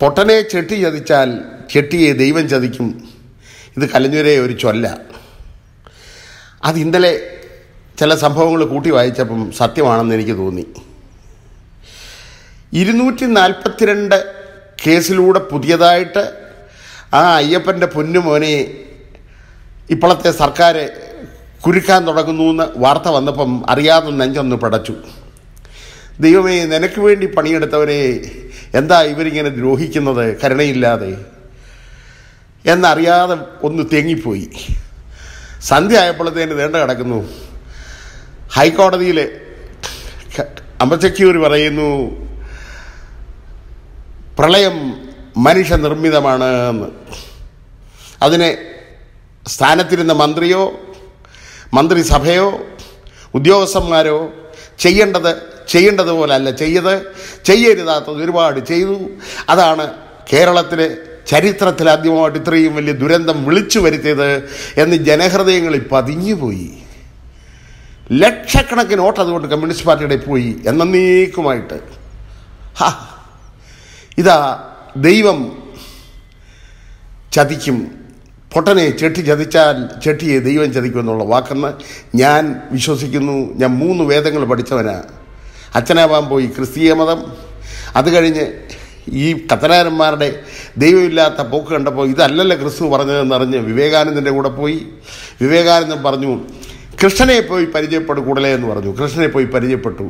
പൊട്ടനെ ചെട്ടി ചതിച്ചാൽ ചെട്ടിയെ ദൈവം ചതിക്കും. ഇത് കലഞ്ഞുരേ ഒരു ചൊല്ല. അത് ഇന്നലെ ചില സംഭവങ്ങൾ കൂട്ടി വായിച്ചപ്പം സത്യമാണെന്ന് എനിക്ക് തോന്നി. ഇരുന്നൂറ്റി നാൽപ്പത്തിരണ്ട് കേസിലൂടെ പുതിയതായിട്ട് ആ അയ്യപ്പന്റെ പൊന്നുമോനെ ഇപ്പോഴത്തെ സർക്കാർ കുരുക്കാൻ തുടങ്ങുന്നു എന്ന് വാർത്ത വന്നപ്പം അറിയാതെ നെഞ്ചൊന്ന് പടച്ചു. ദൈവമേ നിനക്ക് വേണ്ടി പണിയെടുത്തവരെ എന്താ ഇവരിങ്ങനെ ദ്രോഹിക്കുന്നത്? കരുണയില്ലാതെ. എന്നറിയാതെ ഒന്ന് തേങ്ങിപ്പോയി. സന്ധ്യ ആയപ്പോഴത്തേന് വേണ്ട കിടക്കുന്നു. ഹൈക്കോടതിയിൽ അമ്പച്ചക്യൂർ പറയുന്നു പ്രളയം മനുഷ്യ നിർമ്മിതമാണ് എന്ന്. അതിനെ സ്ഥാനത്തിരുന്ന മന്ത്രിയോ മന്ത്രിസഭയോ ഉദ്യോഗസ്ഥന്മാരോ ചെയ്യേണ്ടത് ചെയ്യേണ്ടതുപോലെ അല്ല ചെയ്യത് ചെയ്യരുതാത്തത് ഒരുപാട് ചെയ്തു. അതാണ് കേരളത്തിലെ ചരിത്രത്തിൽ ആദ്യമായിട്ട് ഇത്രയും വലിയ ദുരന്തം വിളിച്ചു വരുത്തിയത് എന്ന് ജനഹൃദയങ്ങളിൽ പതിഞ്ഞുപോയി ലക്ഷക്കണക്കിന് വോട്ട് അതുകൊണ്ട് കമ്മ്യൂണിസ്റ്റ് പാർട്ടിയുടെ പോയി എന്നേക്കുമായിട്ട്. ഇതാ ദൈവം ചതിക്കും. പൊട്ടനെ ചെട്ടി ചതിച്ചാൽ ചെട്ടിയെ ദൈവം ചതിക്കുമെന്നുള്ള വാക്കെന്ന് ഞാൻ വിശ്വസിക്കുന്നു. ഞാൻ മൂന്ന് വേദങ്ങൾ പഠിച്ചവനാ. അച്ഛനാവാൻ പോയി ക്രിസ്തീയ മതം. അത് കഴിഞ്ഞ് ഈ കത്തനാരന്മാരുടെ ദൈവമില്ലാത്ത പോക്ക് കണ്ടപ്പോൾ ഇതല്ലല്ലോ ക്രിസ്തു പറഞ്ഞതെന്നറിഞ്ഞ് വിവേകാനന്ദന്റെ കൂടെ പോയി. വിവേകാനന്ദൻ പറഞ്ഞു കൃഷ്ണനെ പോയി പരിചയപ്പെടും കൂടലേ എന്ന് പറഞ്ഞു. കൃഷ്ണനെ പോയി പരിചയപ്പെട്ടു.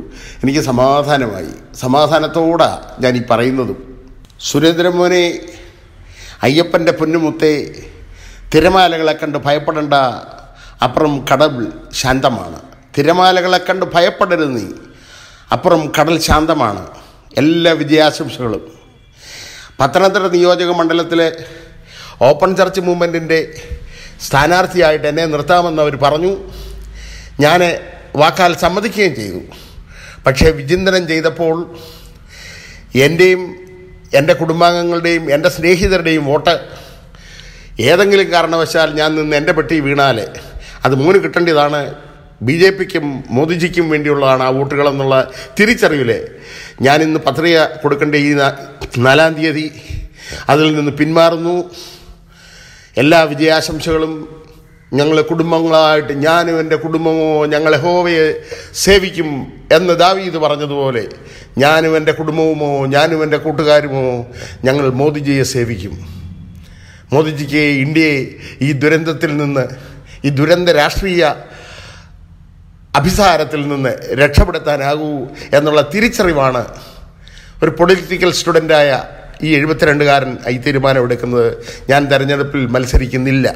എനിക്ക് സമാധാനമായി. സമാധാനത്തോടെ ഞാൻ ഈ പറയുന്നതും. സുരേന്ദ്രമോനെ അയ്യപ്പന്റെ പൊന്നുമുത്തെ തിരമാലകളെ കണ്ട് ഭയപ്പെടേണ്ട. അപ്പുറം കടൽ ശാന്തമാണ്. തിരമാലകളെ കണ്ട് ഭയപ്പെടരുത് നീ. അപ്പുറം കടൽ ശാന്തമാണ്. എല്ലാ വിജയാശംസകളും. പത്തനംതിട്ട നിയോജക മണ്ഡലത്തിലെ ഓപ്പൺ ചർച്ച് മൂവ്മെന്റിന്റെ സ്ഥാനാർത്ഥിയായിട്ട് എന്നെ നിർത്താമെന്ന് അവർ പറഞ്ഞു. ഞാൻ വാക്കാൽ സമ്മതിക്കുകയും ചെയ്തു. പക്ഷേ വിചിന്തനം ചെയ്തപ്പോൾ എന്റെയും എന്റെ കുടുംബാംഗങ്ങളുടെയും എന്റെ സ്നേഹിതരുടെയും വോട്ട് ഏതെങ്കിലും കാരണവശാൽ ഞാൻ നിന്ന് എന്റെ പെട്ടി വീണാൽ അത് മൂന്ന് കിട്ടേണ്ടതാണ് ബി ജെ പിക്കും മോദിജിക്കും വേണ്ടിയുള്ളതാണ് ആ വോട്ടുകളെന്നുള്ള തിരിച്ചറിവിൽ ഞാനിന്ന് പത്രിക കൊടുക്കേണ്ട ഈ നാലാം തീയതി അതിൽ നിന്ന് പിന്മാറുന്നു. എല്ലാ വിജയാശംസകളും ഞങ്ങളെ കുടുംബങ്ങളായിട്ട് ഞാനും എന്റെ കുടുംബമോ ഞങ്ങളെ ഹോവയെ സേവിക്കും എന്ന് ദാവീദ് പറഞ്ഞതുപോലെ ഞാനും എന്റെ കുടുംബവുമോ ഞാനും എന്റെ കൂട്ടുകാരുമോ ഞങ്ങൾ മോദിജിയെ സേവിക്കും. മോദിജിക്ക് ഇന്ത്യയെ ഈ ദുരന്തത്തിൽ നിന്ന് ഈ ദുരന്ത രാഷ്ട്രീയ അഭിസാരത്തിൽ നിന്ന് രക്ഷപ്പെടുത്താനാകൂ എന്നുള്ള തിരിച്ചറിവാണ് ഒരു പൊളിറ്റിക്കൽ സ്റ്റുഡന്റായ ഈ എഴുപത്തിരണ്ടുകാരൻ ഈ തീരുമാനമെടുക്കുന്നത്. ഞാൻ തെരഞ്ഞെടുപ്പിൽ മത്സരിക്കുന്നില്ല.